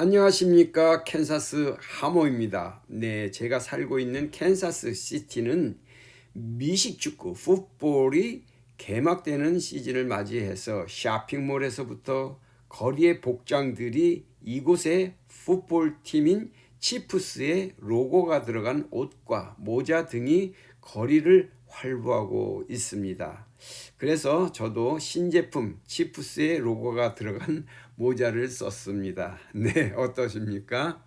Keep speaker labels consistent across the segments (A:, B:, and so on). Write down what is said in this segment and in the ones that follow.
A: 안녕하십니까 캔사스 하모입니다. 네, 제가 살고 있는 캔사스 시티는 미식축구 풋볼이 개막되는 시즌을 맞이해서 쇼핑몰에서부터 거리의 복장들이 이곳의 풋볼 팀인 치프스의 로고가 들어간 옷과 모자 등이 거리를 활보하고 있습니다. 그래서 저도 신제품 치프스의 로고가 들어간 모자를 썼습니다. 네, 어떠십니까?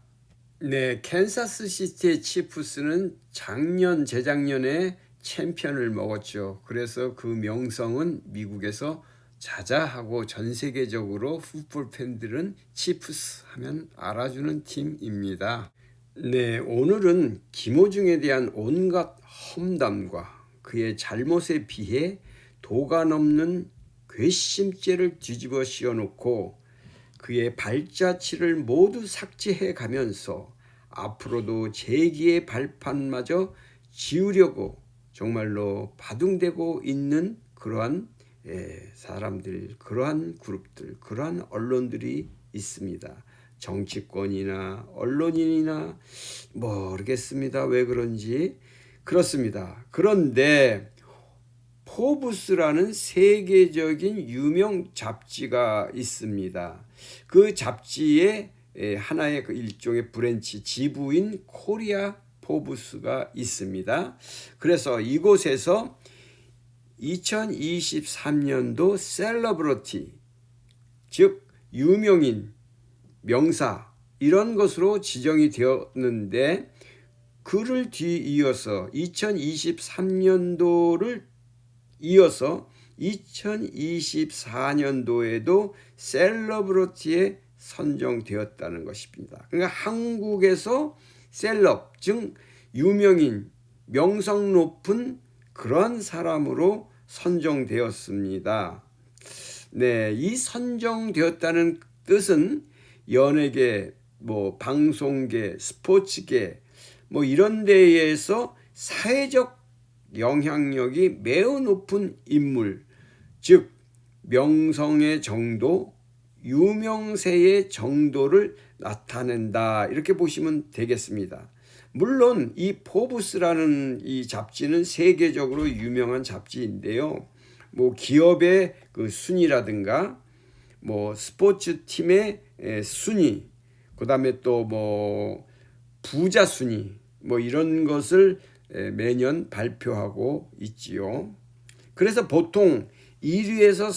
A: 네, 캔사스 시티의 치프스는 작년, 재작년에 챔피언을 먹었죠. 그래서 그 명성은 미국에서 자자하고 전 세계적으로 풋볼 팬들은 치프스 하면 알아주는 팀입니다. 네, 오늘은 김호중에 대한 온갖 험담과 그의 잘못에 비해 도가 넘는 괘씸죄를 뒤집어 씌워놓고 그의 발자취를 모두 삭제해 가면서 앞으로도 재기의 발판마저 지우려고 정말로 바둥대고 있는 그러한 예, 사람들, 그러한 그룹들, 그러한 언론들이 있습니다. 정치권이나 언론인이나 모르겠습니다. 왜 그런지 그렇습니다. 그런데 포브스라는 세계적인 유명 잡지가 있습니다. 그 잡지의 하나의 그 일종의 브랜치 지부인 코리아 포브스가 있습니다. 그래서 이곳에서 2023년도 셀러브러티 즉 유명인 명사 이런 것으로 지정이 되었는데 그를 뒤이어서 2023년도를 이어서 2024년도에도 셀러브러티에 선정되었다는 것입니다. 그러니까 한국에서 셀럽 즉 유명인 명성 높은 그런 사람으로 선정되었습니다. 네, 이 선정되었다는 뜻은 연예계, 뭐 방송계, 스포츠계 뭐 이런 데에서 사회적 영향력이 매우 높은 인물, 즉 명성의 정도, 유명세의 정도를 나타낸다. 이렇게 보시면 되겠습니다. 물론 이 포브스라는 이 잡지는 세계적으로 유명한 잡지인데요. 뭐 기업의 그 순위라든가 뭐 스포츠 팀의 순위, 그다음에 또 뭐 부자 순위 뭐 이런 것을 매년 발표하고 있지요. 그래서 보통 1위에서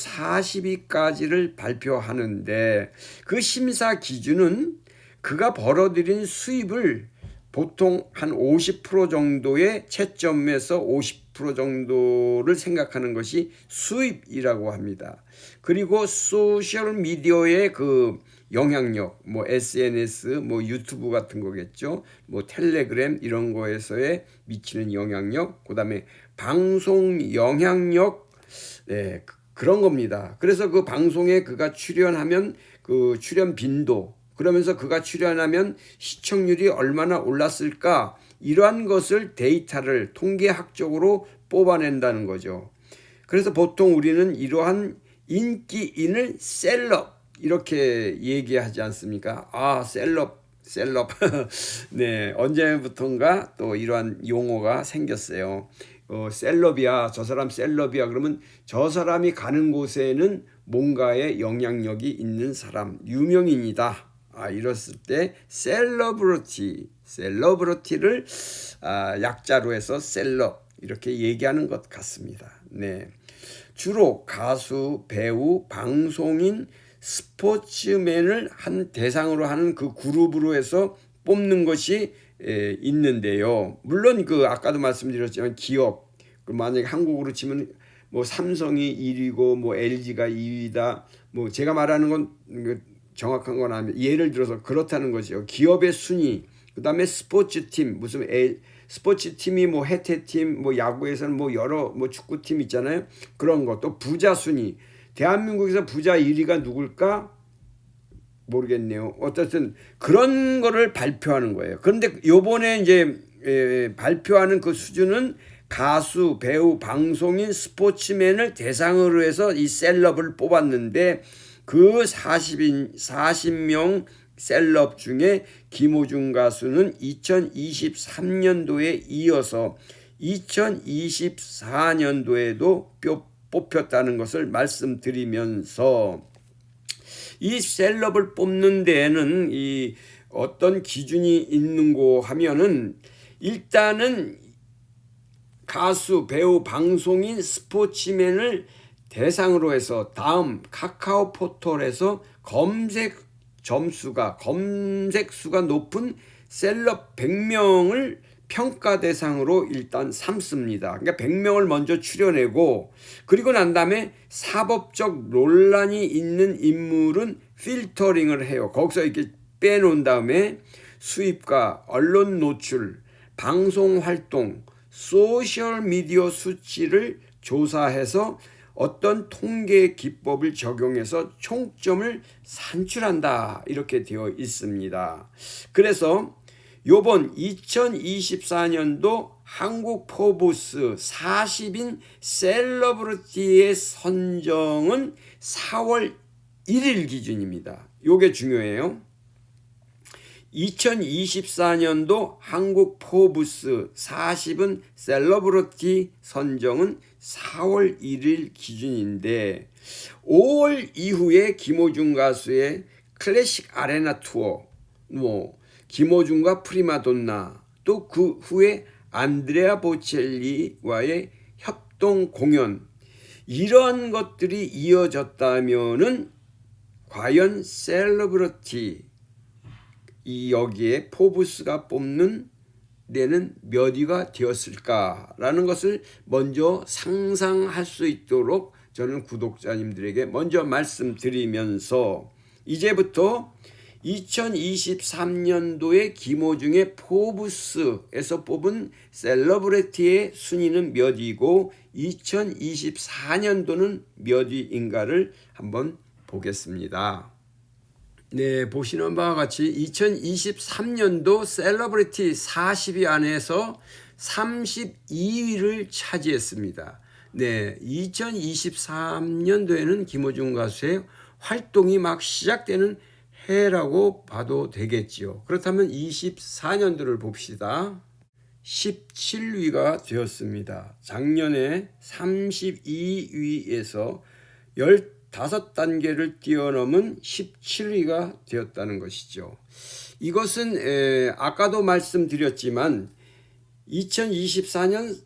A: 40위까지를 발표하는데 그 심사 기준은 그가 벌어들인 수입을 보통 한 50% 정도의 채점에서 50% 정도를 생각하는 것이 수입이라고 합니다. 그리고 소셜 미디어의 그 영향력, 뭐 SNS, 뭐 유튜브 같은 거겠죠. 뭐 텔레그램 이런 거에서의 미치는 영향력, 그다음에 방송 영향력, 네, 그, 그런 겁니다. 그래서 그 방송에 그가 출연하면 그 출연 빈도, 그러면서 그가 출연하면 시청률이 얼마나 올랐을까 이러한 것을 데이터를 통계학적으로 뽑아낸다는 거죠. 그래서 보통 우리는 이러한 인기인을 셀럽 이렇게 얘기하지 않습니까? 아, 셀럽, 셀럽. 네, 언제부턴가 또 이러한 용어가 생겼어요. 어, 셀럽이야, 저 사람 셀럽이야. 그러면 저 사람이 가는 곳에는 뭔가의 영향력이 있는 사람, 유명인이다. 아, 이랬을 때 셀러브리티, 셀러브리티를 아, 약자로 해서 셀럽 이렇게 얘기하는 것 같습니다. 네. 주로 가수, 배우, 방송인, 스포츠맨을 한 대상으로 하는 그 그룹으로 해서 뽑는 것이 에, 있는데요. 물론 그 아까도 말씀드렸지만 기업 그 만약에 한국으로 치면 뭐 삼성이 1위고 뭐 LG가 2위다. 뭐 제가 말하는 건그 정확한 건 아니면 예를 들어서 그렇다는 거죠. 기업의 순위, 그다음에 스포츠 팀 무슨 에, 스포츠 팀이 뭐 해태 팀, 뭐 야구에서는 뭐 여러 뭐 축구 팀 있잖아요. 그런 것또 부자 순위. 대한민국에서 부자 1위가 누굴까? 모르겠네요. 어쨌든 그런 거를 발표하는 거예요. 그런데 요번에 이제 에, 발표하는 그 수준은 가수, 배우, 방송인, 스포츠맨을 대상으로 해서 이 셀럽을 뽑았는데 그 40인 40명 셀럽 중에 김호중 가수는 2023년도에 이어서 2024년도에도 뽑혔다는 것을 말씀드리면서 이 셀럽을 뽑는 데에는 이 어떤 기준이 있는고 하면은 일단은 가수, 배우, 방송인, 스포츠맨을 대상으로 해서 다음 카카오 포털에서 검색 점수가 검색 수가 높은 셀럽 100명을 평가 대상으로 일단 삼습니다. 그러니까 100명을 먼저 추려내고 그리고 난 다음에 사법적 논란이 있는 인물은 필터링을 해요. 거기서 이렇게 빼놓은 다음에 수입과 언론 노출, 방송 활동, 소셜 미디어 수치를 조사해서 어떤 통계 기법을 적용해서 총점을 산출한다. 이렇게 되어 있습니다. 그래서 요번 2024년도 한국 포브스 40인 셀러브리티의 선정은 4월 1일 기준입니다. 요게 중요해요. 2024년도 한국 포브스 40은 셀러브리티 선정은 4월 1일 기준인데 5월 이후에 김호중 가수의 클래식 아레나 투어 뭐 김호중과 프리마돈나 또 그 후에 안드레아 보첼리와의 협동 공연. 이러한 것들이 이어졌다면은 과연 셀러브리티 이 여기에 포브스가 뽑는 데는 몇 위가 되었을까라는 것을 먼저 상상할 수 있도록 저는 구독자님들에게 먼저 말씀드리면서 이제부터 2023년도에 김호중의 포브스에서 뽑은 셀러브리티의 순위는 몇 위고 2024년도는 몇 위인가를 한번 보겠습니다. 네, 보시는 바와 같이 2023년도 셀러브리티 40위 안에서 32위를 차지했습니다. 네, 2023년도에는 김호중 가수의 활동이 막 시작되는 해라고 봐도 되겠지요. 그렇다면 24년도를 봅시다. 17위가 되었습니다. 작년에 32위에서 다섯 단계를 뛰어넘은 17위가 되었다는 것이죠. 이것은 에, 아까도 말씀드렸지만 2024년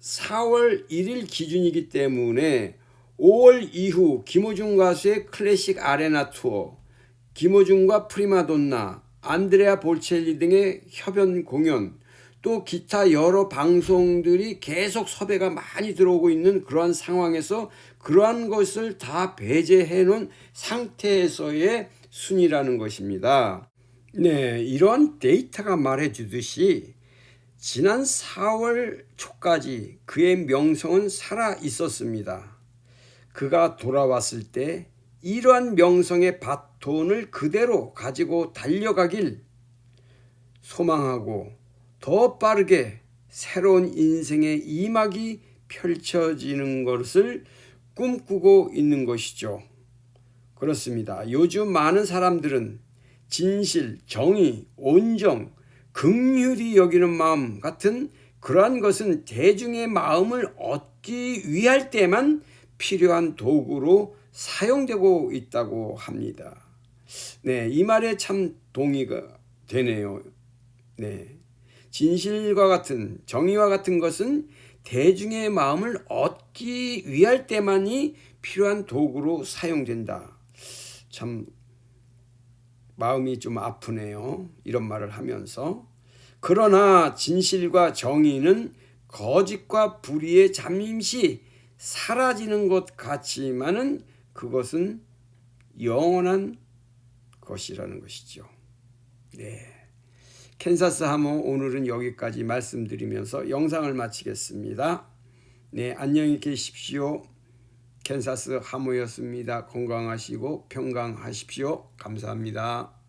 A: 4월 1일 기준이기 때문에 5월 이후 김호중 가수의 클래식 아레나 투어, 김호중과 프리마돈나, 안드레아 볼첼리 등의 협연 공연, 또 기타 여러 방송들이 계속 섭외가 많이 들어오고 있는 그러한 상황에서 그러한 것을 다 배제해 놓은 상태에서의 순위라는 것입니다. 네, 이런 데이터가 말해 주듯이 지난 4월 초까지 그의 명성은 살아 있었습니다. 그가 돌아왔을 때 이러한 명성의 바톤을 그대로 가지고 달려가길 소망하고 더 빠르게 새로운 인생의 이막이 펼쳐지는 것을 꿈꾸고 있는 것이죠. 그렇습니다. 요즘 많은 사람들은 진실, 정의, 온정, 긍휼히 여기는 마음 같은 그러한 것은 대중의 마음을 얻기 위할 때만 필요한 도구로 사용되고 있다고 합니다. 네, 이 말에 참 동의가 되네요. 네. 진실과 같은 정의와 같은 것은 대중의 마음을 얻기 위할 때만이 필요한 도구로 사용된다. 참 마음이 좀 아프네요. 이런 말을 하면서 그러나 진실과 정의는 거짓과 불의에 잠시 사라지는 것 같지만은 그것은 영원한 것이라는 것이죠. 네. 캔사스 하모 오늘은 여기까지 말씀드리면서 영상을 마치겠습니다. 네, 안녕히 계십시오. 캔사스 하모였습니다. 건강하시고 평강하십시오. 감사합니다.